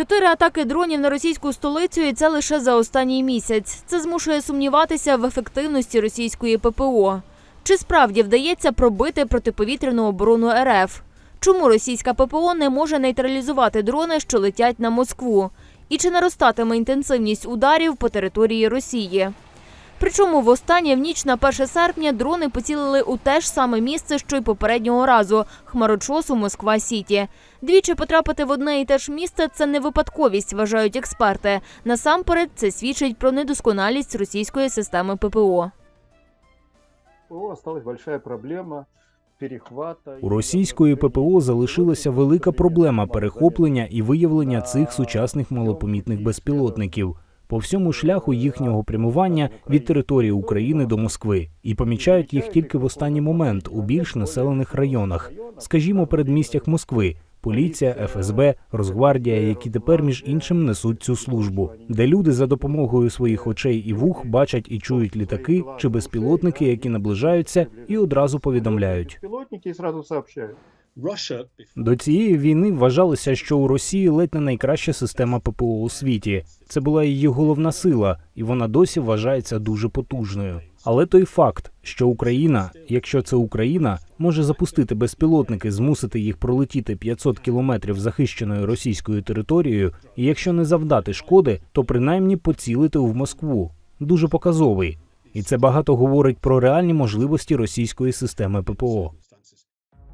Чотири атаки дронів на російську столицю, і це лише за останній місяць. Це змушує сумніватися в ефективності російської ППО. Чи справді вдається пробити протиповітряну оборону РФ? Чому російська ППО не може нейтралізувати дрони, що летять на Москву? І чи наростатиме інтенсивність ударів по території Росії? Причому востаннє в ніч на 1 серпня дрони поцілили у те ж саме місце, що й попереднього разу хмарочосу Москва Сіті. Двічі потрапити в одне і те ж місце це не випадковість, вважають експерти. Насамперед, це свідчить про недосконалість російської системи ППО. ППО проблема перехвата. У російської ППО залишилася велика проблема перехоплення і виявлення цих сучасних малопомітних безпілотників по всьому шляху їхнього прямування від території України до Москви, і помічають їх тільки в останній момент у більш населених районах, скажімо, передмістях Москви. Поліція, ФСБ, Росгвардія, які тепер між іншим несуть цю службу, де люди за допомогою своїх очей і вух бачать і чують літаки чи безпілотники, які наближаються, і одразу повідомляють. Пилотники сразу сообщают. До цієї війни вважалося, що у Росії ледь не найкраща система ППО у світі. Це була її головна сила, і вона досі вважається дуже потужною. Але той факт, що Україна, якщо це Україна, може запустити безпілотники, змусити їх пролетіти 500 кілометрів захищеною російською територією, і якщо не завдати шкоди, то принаймні поцілити в Москву. Дуже показовий. І це багато говорить про реальні можливості російської системи ППО.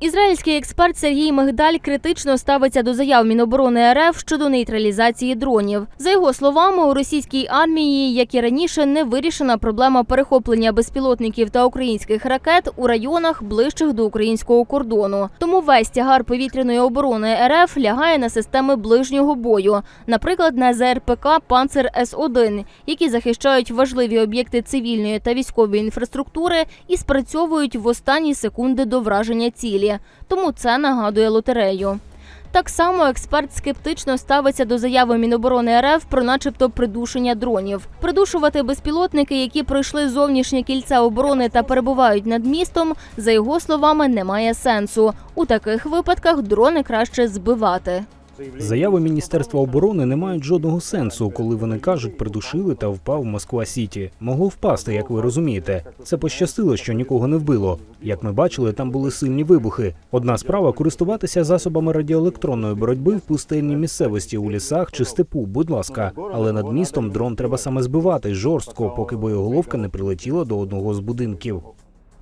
Ізраїльський експерт Сергій Мигдаль критично ставиться до заяв Міноборони РФ щодо нейтралізації дронів. За його словами, у російській армії, як і раніше, не вирішена проблема перехоплення безпілотників та українських ракет у районах ближчих до українського кордону. Тому весь тягар повітряної оборони РФ лягає на системи ближнього бою, наприклад, на ЗРПК Панцер С-1, які захищають важливі об'єкти цивільної та військової інфраструктури і спрацьовують в останні секунди до враження цілі. Тому це нагадує лотерею. Так само експерт скептично ставиться до заяви Міноборони РФ про, начебто, придушення дронів. Придушувати безпілотники, які пройшли зовнішнє кільце оборони та перебувають над містом, за його словами, немає сенсу. У таких випадках дрони краще збивати. Заяви Міністерства оборони не мають жодного сенсу, коли вони кажуть, придушили та впав Москва Сіті. Могло впасти, як ви розумієте. Це пощастило, що нікого не вбило. Як ми бачили, там були сильні вибухи. Одна справа користуватися засобами радіоелектронної боротьби в пустельній місцевості у лісах чи степу. Будь ласка, але над містом дрон треба саме збивати жорстко, поки боєголовка не прилетіла до одного з будинків.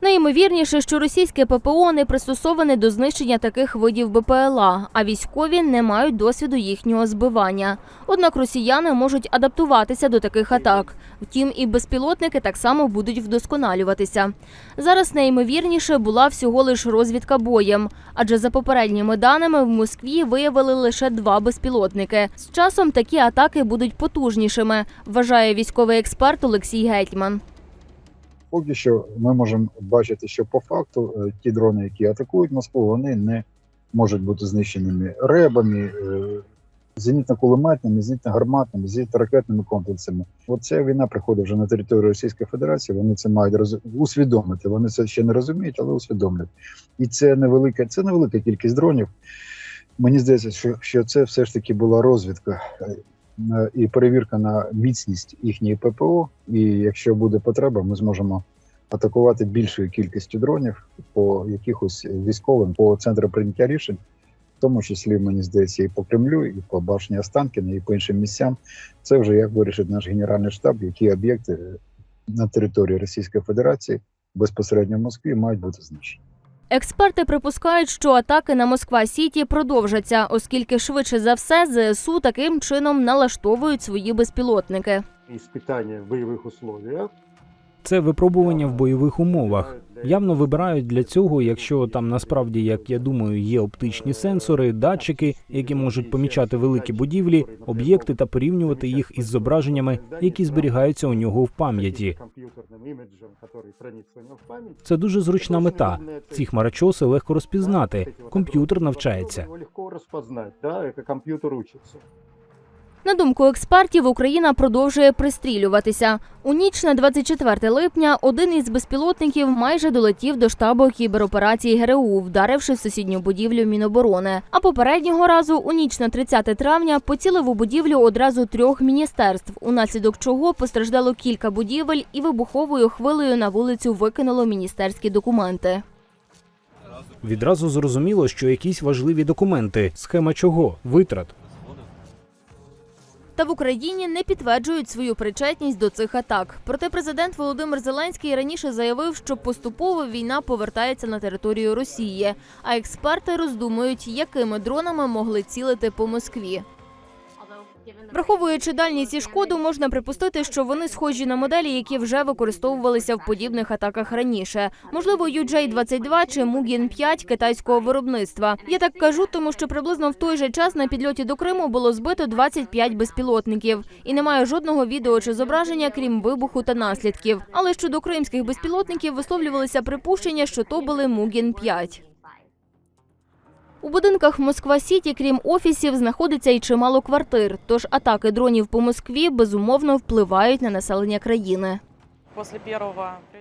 Найімовірніше, що російське ППО не пристосоване до знищення таких видів БПЛА, а військові не мають досвіду їхнього збивання. Однак росіяни можуть адаптуватися до таких атак. Втім, і безпілотники так само будуть вдосконалюватися. Зараз найімовірніше була всього лиш розвідка боєм, адже за попередніми даними в Москві виявили лише два безпілотники. З часом такі атаки будуть потужнішими, вважає військовий експерт Олексій Гетьман. Поки що ми можемо бачити, що по факту е, ті дрони, які атакують Москву, вони не можуть бути знищеними ребами, е, зенітно-кулеметними, зенітно-гарматними, зенітно-ракетними комплексами. Оця війна приходить вже на територію Російської Федерації. Вони це мають роз... усвідомити. Вони це ще не розуміють, але усвідомлять. І це невелика, це невелика кількість дронів. Мені здається, що, що це все ж таки була розвідка і перевірка на міцність їхньої ППО. І якщо буде потреба, ми зможемо атакувати більшою кількістю дронів по якихось військовим, по центру прийняття рішень, в тому числі, мені здається, і по Кремлю, і по башні Останкіна, і по іншим місцям. Це вже як вирішить наш генеральний штаб, які об'єкти на території Російської Федерації безпосередньо в Москві мають бути знищені. Експерти припускають, що атаки на Москва Сіті продовжаться, оскільки швидше за все ЗСУ таким чином налаштовують свої безпілотники. Испытания в бойових условиях. Це випробування в бойових умовах Явно вибирають для цього, якщо там насправді, як я думаю, є оптичні сенсори, датчики, які можуть помічати великі будівлі, об'єкти та порівнювати їх із зображеннями, які зберігаються у нього в пам'яті. Компьютерным имиджем, который хранится у него в памяти. Це дуже зручна мета. Ці хмарочоси легко розпізнати. Комп'ютер навчається. Его легко распознать, да, это компьютер учится. На думку експертів, Україна продовжує пристрілюватися. У ніч на 24 липня один із безпілотників майже долетів до штабу кібероперації ГРУ, вдаривши в сусідню будівлю Міноборони. А попереднього разу у ніч на 30 травня поцілив у будівлю одразу трьох міністерств, унаслідок чого постраждало кілька будівель і вибуховою хвилею на вулицю викинуло міністерські документи. Відразу зрозуміло, що якісь важливі документи. Схема чого? Витрат. Та в Україні не підтверджують свою причетність до цих атак. Проте президент Володимир Зеленський раніше заявив, що поступово війна повертається на територію Росії. А експерти роздумують, якими дронами могли цілити по Москві. Враховуючи дальність і шкоду, можна припустити, що вони схожі на моделі, які вже використовувалися в подібних атаках раніше. Можливо, UJ-22 чи Мугін-5 китайського виробництва. Я так кажу, тому що приблизно в той же час на підльоті до Криму було збито 25 безпілотників, і немає жодного відео чи зображення, крім вибуху та наслідків. Але щодо кримських безпілотників висловлювалися припущення, що то були Мугін-5. У будинках Москва Сіті, крім офісів, знаходиться і чимало квартир. Тож атаки дронів по Москві безумовно впливають на населення країни.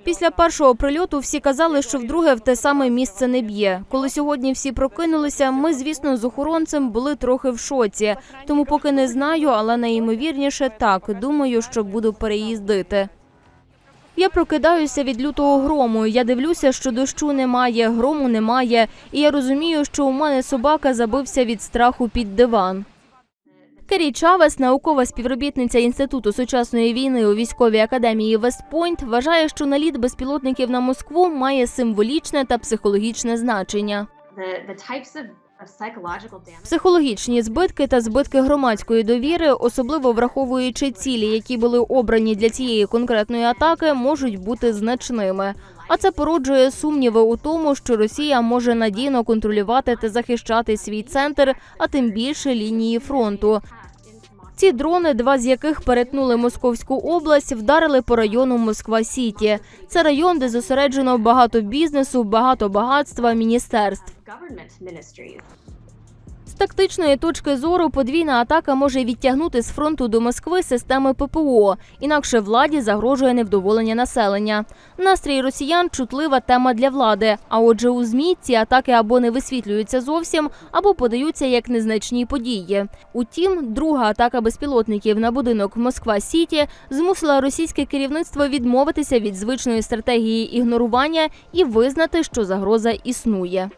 Після першого прильоту всі казали, що вдруге в те саме місце не б'є. Коли сьогодні всі прокинулися, ми, звісно, з охоронцем були трохи в шоці. Тому поки не знаю, але найімовірніше так. Думаю, що буду переїздити. Я прокидаюся від лютого грому. Я дивлюся, що дощу немає, грому немає, і я розумію, що у мене собака забився від страху під диван. Керрі Чавес, наукова співробітниця Інституту сучасної війни у військовій академії Вестпойнт, вважає, що наліт безпілотників на Москву має символічне та психологічне значення. Психологічні збитки та збитки громадської довіри, особливо враховуючи цілі, які були обрані для цієї конкретної атаки, можуть бути значними. А це породжує сумніви у тому, що Росія може надійно контролювати та захищати свій центр, а тим більше лінії фронту. Ці дрони, два з яких перетнули Московську область, вдарили по району Москва Сіті. Це район, де зосереджено багато бізнесу, багато багатства, міністерств. З тактичної точки зору подвійна атака може відтягнути з фронту до Москви системи ППО, інакше владі загрожує невдоволення населення. Настрій росіян чутлива тема для влади. А отже, у змі ці атаки або не висвітлюються зовсім, або подаються як незначні події. Утім, друга атака безпілотників на будинок Москва Сіті змусила російське керівництво відмовитися від звичної стратегії ігнорування і визнати, що загроза існує.